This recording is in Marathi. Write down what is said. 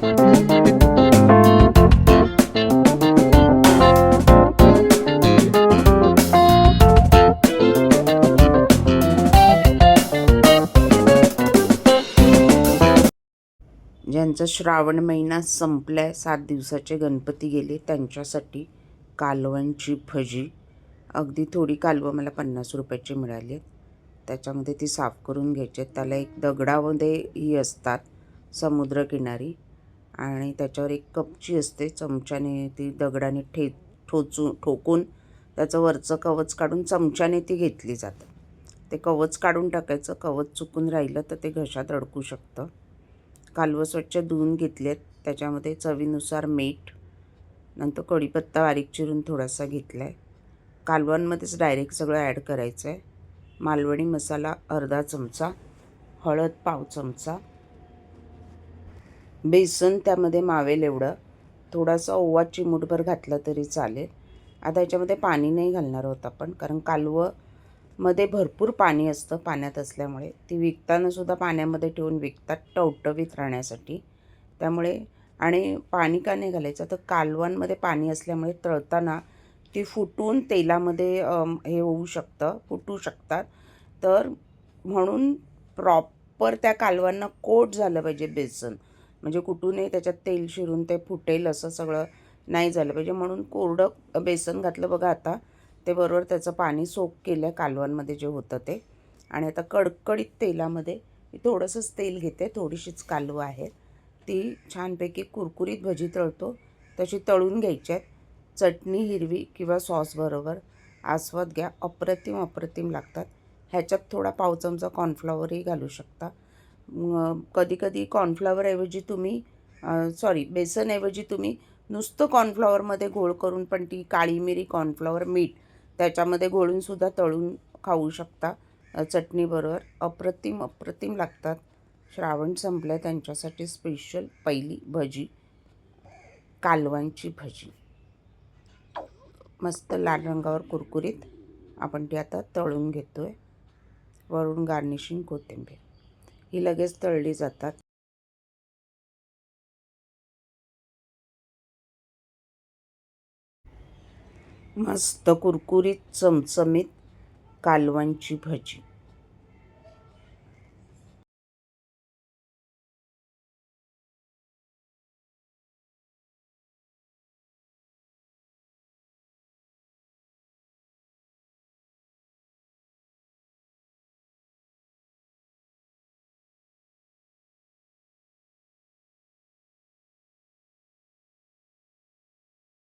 ज्यांचा श्रावण महिना संपलाय सात दिवसाचे गणपती गेले त्यांच्यासाठी कालवांची भजी अगदी थोडी कालवं मला पन्नास रुपयाची मिळाली आहेत. त्याच्यामध्ये ती साफ करून घ्यायची आहेत. त्याला एक दगडामध्ये ही असतात समुद्रकिनारी. आणि त्याच्यावर एक कपची असते चमच्याने ती दगडाने ठे ठोचून ठोकून त्याचं वरचं कवच काढून चमच्याने ती घेतली जातं. ते कवच काढून टाकायचं कवच चुकून राहिलं तर ते घशात अडकू शकतं. कालवं स्वच्छ धुवून घेतलेत त्याच्यामध्ये चवीनुसार मीठ नंतर कढीपत्ता बारीक चिरून थोडासा घेतला आहे कालवांमध्येच डायरेक्ट सगळं ॲड करायचं आहे मालवणी मसाला अर्धा चमचा हळद पाव चमचा बेसन त्यामध्ये मावेल एवढं. थोडासा ओवा चिमूटभर घातला तरी चालेल. आता याच्यामध्ये पाणी नाही घालणार होत आपण कारण कालवं मध्ये भरपूर पाणी असतं पाण्यात असल्यामुळे. ती विकतानासुद्धा पाण्यामध्ये ठेवून विकतात टवटवीत राहण्यासाठी. त्यामुळे आणि पाणी का नाही घालायचं? तर कालवांमध्ये पाणी असल्यामुळे तळताना ती फुटून तेलामध्ये हे होऊ शकतं फुटू शकतात. तर म्हणून प्रॉपर त्या कालवांना कोट झालं पाहिजे बेसन. म्हणजे कुठूनही त्याच्यात तेल शिरून ते फुटेल असं सगळं नाही झालं पाहिजे. म्हणून कोरडं बेसन घातलं बघा आता. ते बरोबर त्याचं पाणी सोक केलं कालवांमध्ये जे होतं ते. आणि आता कडकडीत तेलामध्ये मी थोडंसंच तेल घेते. थोडीशीच कालवं आहेत ती छानपैकी कुरकुरीत भजी तळतो. तशी तळून घ्यायची आहेत. चटणी हिरवी किंवा सॉसबरोबर आस्वाद घ्या. अप्रतिम अप्रतिम लागतात. ह्याच्यात थोडा पाव चमचा कॉर्नफ्लॉवरही घालू शकता. कधी कधी कॉर्नफ्लॉवरऐवजी तुम्ही सॉरी बेसनऐवजी तुम्ही नुसतं कॉर्नफ्लॉवरमध्ये घोळ करून पण ती काळी मिरी कॉर्नफ्लॉवर मीठ त्याच्यामध्ये घोळूनसुद्धा तळून खाऊ शकता. चटणीबरोबर अप्रतिम अप्रतिम लागतात. श्रावण संपलं आहे त्यांच्यासाठी स्पेशल पहिली भजी. कालवांची भजी. मस्त लाल रंगावर कुरकुरीत. आपण ती आता तळून घेतो आहे वरून गार्निशिंग कोथिंबीर. ही लगेच तळली जातात. मस्त कुरकुरीत चमचमीत कालवांची भजी.